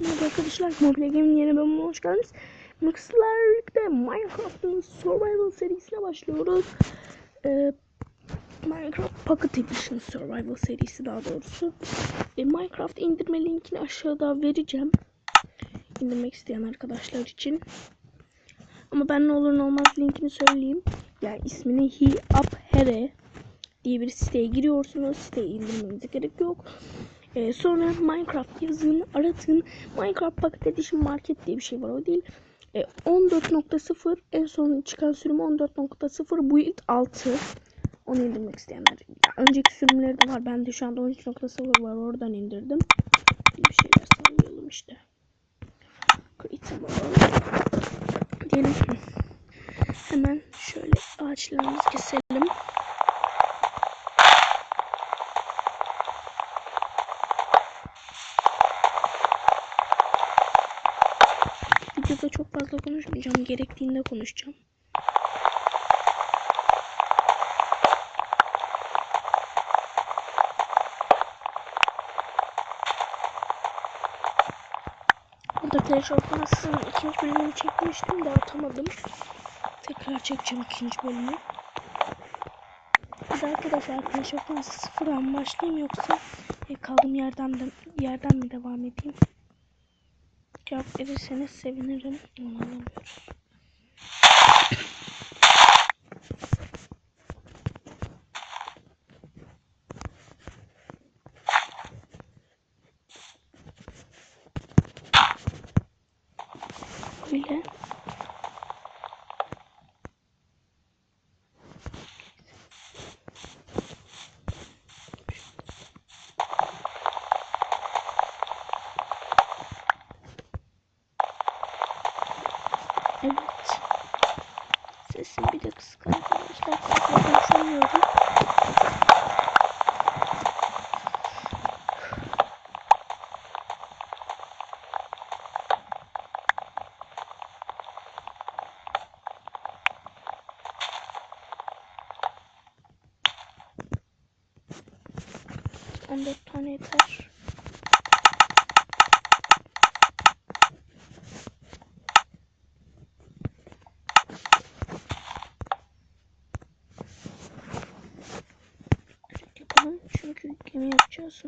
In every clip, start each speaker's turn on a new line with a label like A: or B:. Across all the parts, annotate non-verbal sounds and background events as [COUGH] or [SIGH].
A: Merhaba arkadaşlar, Mobile Game'in yeni bölümüne hoş geldiniz. Mixler'de Minecraft'ın Survival serisine başlıyoruz. Ee, Minecraft Pocket Edition Survival serisi daha doğrusu. Ee, Minecraft indirme linkini aşağıda vereceğim. İndirmek isteyen arkadaşlar için. Ama ben ne olur ne olmaz linkini söyleyeyim. Yani ismini He Up Here diye bir siteye giriyorsunuz. Siteyi indirmenize gerek yok. Ee, sonra Minecraft yazın, aratın. Minecraft Pocket Edition Market diye bir şey var o değil. Ee, 14.0 en son çıkan sürüm 14.0 build 6. Onu indirmek isteyenler. Ya, önceki sürümleri de var. Ben de şu anda 13.0 var. Oradan indirdim. Bir şeyler sallayalım işte. Create diyelim. Hemen şöyle ağaçlarımızı keselim. Videoda çok fazla konuşmayacağım. Gerektiğinde konuşacağım. Burada Clash of Clans'ın ikinci bölümünü çekmiştim de atamadım. Tekrar çekeceğim ikinci bölümü. De arkadaşlar Clash of Clans'ı sıfırdan başlayayım yoksa e, kaldığım yerden de yerden mi devam edeyim? Cevap verirseniz sevinirim. Onu alamıyoruz. Böyle. Evet. De kısık arkadaşlar. Çok konuşamıyorum. On dört tane yeter. yapalım çünkü yapacağız.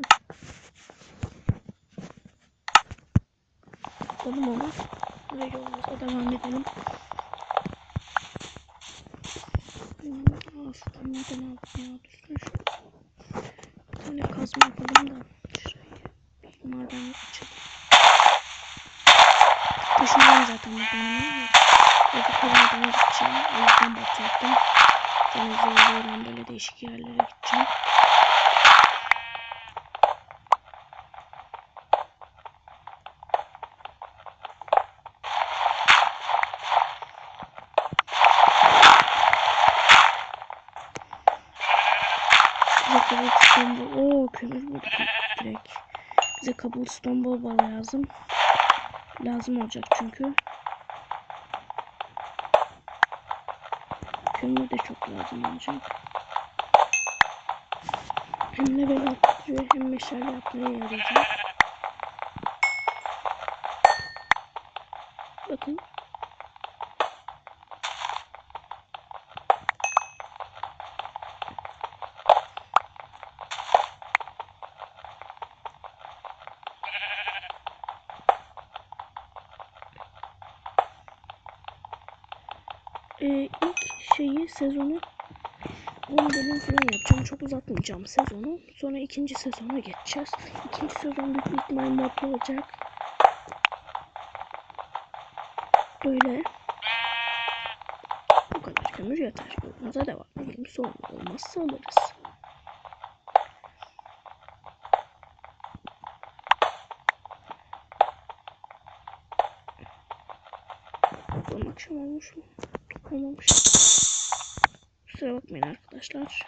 A: Yapalım onu. Ve yolumuza devam edelim. Aslında neden ya? Dursun şu. Bir tane kazma yapalım da. Şurayı bir maden açalım. Taşınacağım zaten madenine. Evde kalmadan gideceğim. O yüzden batacaktım. Denizde oluyorum böyle değişik yerlere gideceğim. Cobblestone bol. Oo kömür bulduk direkt. Bize cobblestone bol lazım. Lazım olacak çünkü. Kömür de çok lazım olacak. Hem level arttırıyor hem meşale yapmaya yarayacak. Ee, ilk şeyi sezonu 10 bölüm falan yapacağım. Çok uzatmayacağım sezonu. Sonra ikinci sezona geçeceğiz. İkinci sezon büyük ihtimal modlu olacak. Böyle. Bu kadar kömür yeter. Yolumuza devam edelim. Sorun olmazsa alırız. Bakalım akşam olmuş mu? Olmamış. Kusura bakmayın arkadaşlar.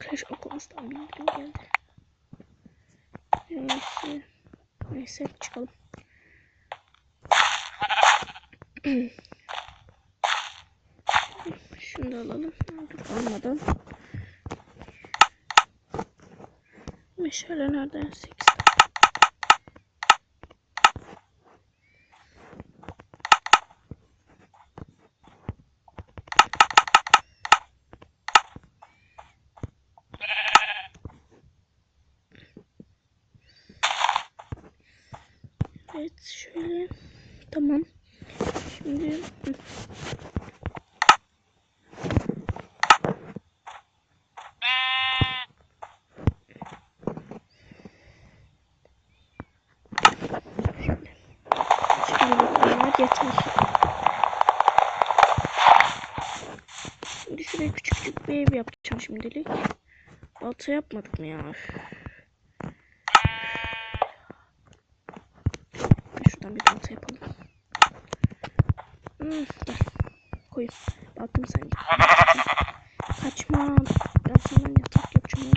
A: Crash Clans'tan bildirim geldi. Neyse. Neyse çıkalım. [CLEARS THROAT] Şunu da alalım. Almadan. Meşale nereden? 8. Evet şöyle. Tamam. Şimdi yeter. Şimdi şuraya küçük küçük bir ev yapacağım şimdilik. Balta yapmadık mı ya? Şuradan bir balta yapalım. Hmm, gel. Koyayım. Baktım sen gel. Kaçma. Ben sana yatak yapacağım.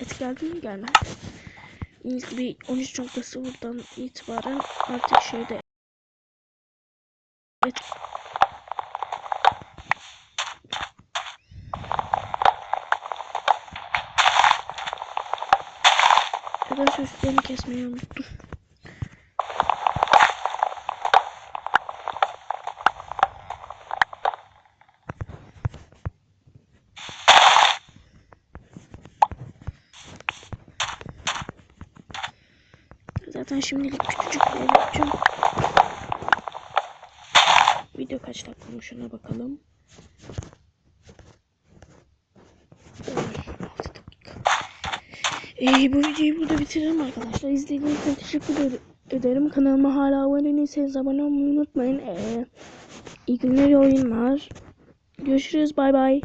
A: Et geldi mi? Gelmedi. İlk bir 13.0'dan itibaren artık şeyde Evet. Arkadaşlar üstlerini kesmeyi unuttum. Zaten şimdilik küçücük bir yapacağım. Video kaç dakika olmuş ona bakalım. Ee, altı dakika. Ee, bu videoyu burada bitirelim arkadaşlar. İzlediğiniz için teşekkür ed- ederim. Kanalıma hala abone değilseniz abone olmayı unutmayın. Ee, iyi günler, iyi oyunlar. Görüşürüz. Bay bay.